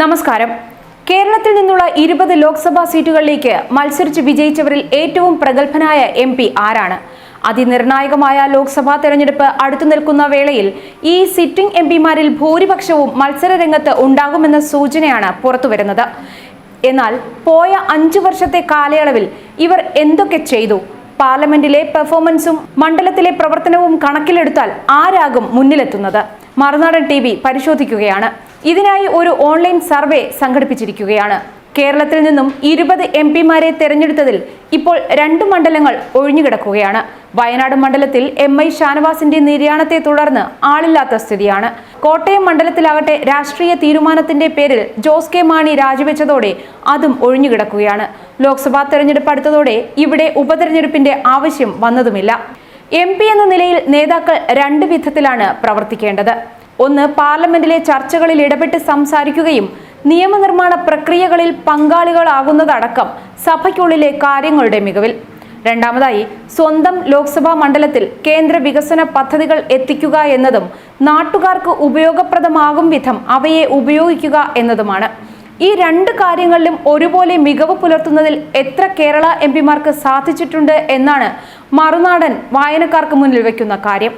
നമസ്കാരം. കേരളത്തിൽ നിന്നുള്ള ഇരുപത് ലോക്സഭാ സീറ്റുകളിലേക്ക് മത്സരിച്ച് വിജയിച്ചവരിൽ ഏറ്റവും പ്രഗത്ഭനായ എം ആരാണ്? അതിനിർണായകമായ ലോക്സഭാ തെരഞ്ഞെടുപ്പ് അടുത്തു നിൽക്കുന്ന വേളയിൽ ഈ സിറ്റിംഗ് എം പിമാരിൽ ഭൂരിപക്ഷവും മത്സര രംഗത്ത് ഉണ്ടാകുമെന്ന സൂചനയാണ് പുറത്തുവരുന്നത്. എന്നാൽ പോയ അഞ്ചു വർഷത്തെ കാലയളവിൽ ഇവർ എന്തൊക്കെ ചെയ്തു? പാർലമെന്റിലെ പെർഫോമൻസും മണ്ഡലത്തിലെ പ്രവർത്തനവും കണക്കിലെടുത്താൽ ആരാകും മുന്നിലെത്തുന്നത്? മറുനാടൻ ടി പരിശോധിക്കുകയാണ്. ഇതിനായി ഒരു ഓൺലൈൻ സർവേ സംഘടിപ്പിച്ചിരിക്കുകയാണ്. കേരളത്തിൽ നിന്നും ഇരുപത് എം പിമാരെ തെരഞ്ഞെടുത്തതിൽ ഇപ്പോൾ രണ്ട് മണ്ഡലങ്ങൾ ഒഴിഞ്ഞുകിടക്കുകയാണ്. വയനാട് മണ്ഡലത്തിൽ എം ഐ ഷാനവാസിന്റെ നിര്യാണത്തെ തുടർന്ന് ആളില്ലാത്ത സ്ഥിതിയാണ്. കോട്ടയം മണ്ഡലത്തിലാകട്ടെ രാഷ്ട്രീയ തീരുമാനത്തിന്റെ പേരിൽ ജോസ് കെ മാണി രാജിവെച്ചതോടെ അതും ഒഴിഞ്ഞുകിടക്കുകയാണ്. ലോക്സഭാ തെരഞ്ഞെടുപ്പ് അടുത്തതോടെ ഇവിടെ ഉപതെരഞ്ഞെടുപ്പിന്റെ ആവശ്യം വന്നതുമില്ല. എം എന്ന നിലയിൽ നേതാക്കൾ രണ്ട് വിധത്തിലാണ് പ്രവർത്തിക്കേണ്ടത്. ഒന്ന് പാർലമെന്റിലെ ചർച്ചകളിൽ ഇടപെട്ട് സംസാരിക്കുകയും നിയമനിർമ്മാണ പ്രക്രിയകളിൽ പങ്കാളികളാകുന്നതടക്കം സഭയ്ക്കുള്ളിലെ കാര്യങ്ങളുടെ മികവിൽ. രണ്ടാമതായി സ്വന്തം ലോക്സഭാ മണ്ഡലത്തിൽ കേന്ദ്ര വികസന പദ്ധതികൾ എത്തിക്കുക എന്നതും നാട്ടുകാർക്ക് ഉപയോഗപ്രദമാകും വിധം അവയെ ഉപയോഗിക്കുക എന്നതുമാണ്. ഈ രണ്ട് കാര്യങ്ങളിലും ഒരുപോലെ മികവ് പുലർത്തുന്നതിൽ എത്ര കേരള എം സാധിച്ചിട്ടുണ്ട് എന്നാണ് മറുനാടൻ വായനക്കാർക്ക് മുന്നിൽ വയ്ക്കുന്ന കാര്യം.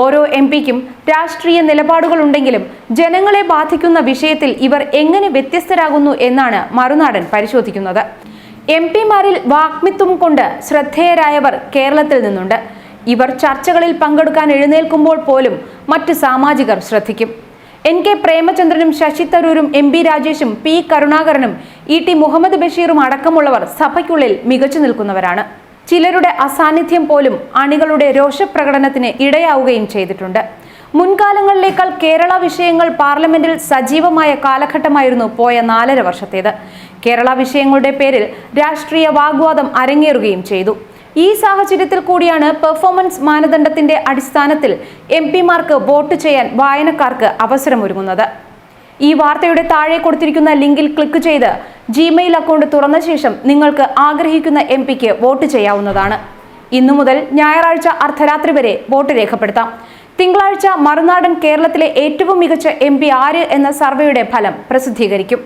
ഓരോ എം പിക്കും രാഷ്ട്രീയ നിലപാടുകളുണ്ടെങ്കിലും ജനങ്ങളെ ബാധിക്കുന്ന വിഷയത്തിൽ ഇവർ എങ്ങനെ വ്യത്യസ്തരാകുന്നു എന്നാണ് മറുനാടൻ പരിശോധിക്കുന്നത്. എം പിമാരിൽ വാഗ്മിത്വം കൊണ്ട് ശ്രദ്ധേയരായവർ കേരളത്തിൽ നിന്നുണ്ട്. ഇവർ ചർച്ചകളിൽ പങ്കെടുക്കാൻ എഴുന്നേൽക്കുമ്പോൾ പോലും മറ്റ് സാമാജികർ ശ്രദ്ധിക്കും. എൻ കെ പ്രേമചന്ദ്രനും ശശി തരൂരും എം പി രാജേഷും പി കരുണാകരനും ഇ ടി മുഹമ്മദ് ബഷീറും അടക്കമുള്ളവർ സഭയ്ക്കുള്ളിൽ മികച്ചു നിൽക്കുന്നവരാണ്. ചിലരുടെ അസാന്നിധ്യം പോലും അണികളുടെ രോഷപ്രകടനത്തിന് ഇടയാവുകയും ചെയ്തിട്ടുണ്ട്. മുൻകാലങ്ങളിലേക്കാൾ കേരള വിഷയങ്ങൾ പാർലമെന്റിൽ സജീവമായ കാലഘട്ടമായിരുന്നു പോയ നാലര വർഷത്തേത്. കേരള വിഷയങ്ങളുടെ പേരിൽ രാഷ്ട്രീയ വാഗ്വാദം അരങ്ങേറുകയും ചെയ്തു. ഈ സാഹചര്യത്തിൽ കൂടിയാണ് പെർഫോമൻസ് മാനദണ്ഡത്തിന്റെ അടിസ്ഥാനത്തിൽ എം പിമാർക്ക് വോട്ട് ചെയ്യാൻ വായനക്കാർക്ക് അവസരമൊരുങ്ങുന്നത്. ഈ വാർത്തയുടെ താഴെ കൊടുത്തിരിക്കുന്ന ലിങ്കിൽ ക്ലിക്ക് ചെയ്ത് ജിമെയിൽ അക്കൗണ്ട് തുറന്ന ശേഷം നിങ്ങൾക്ക് ആഗ്രഹിക്കുന്ന എം പിക്ക് വോട്ട് ചെയ്യാവുന്നതാണ്. ഇന്നു മുതൽ ഞായറാഴ്ച അർദ്ധരാത്രി വരെ വോട്ട് രേഖപ്പെടുത്താം. തിങ്കളാഴ്ച മറുനാടൻ കേരളത്തിലെ ഏറ്റവും മികച്ച എം ആര് എന്ന സർവേയുടെ ഫലം പ്രസിദ്ധീകരിക്കും.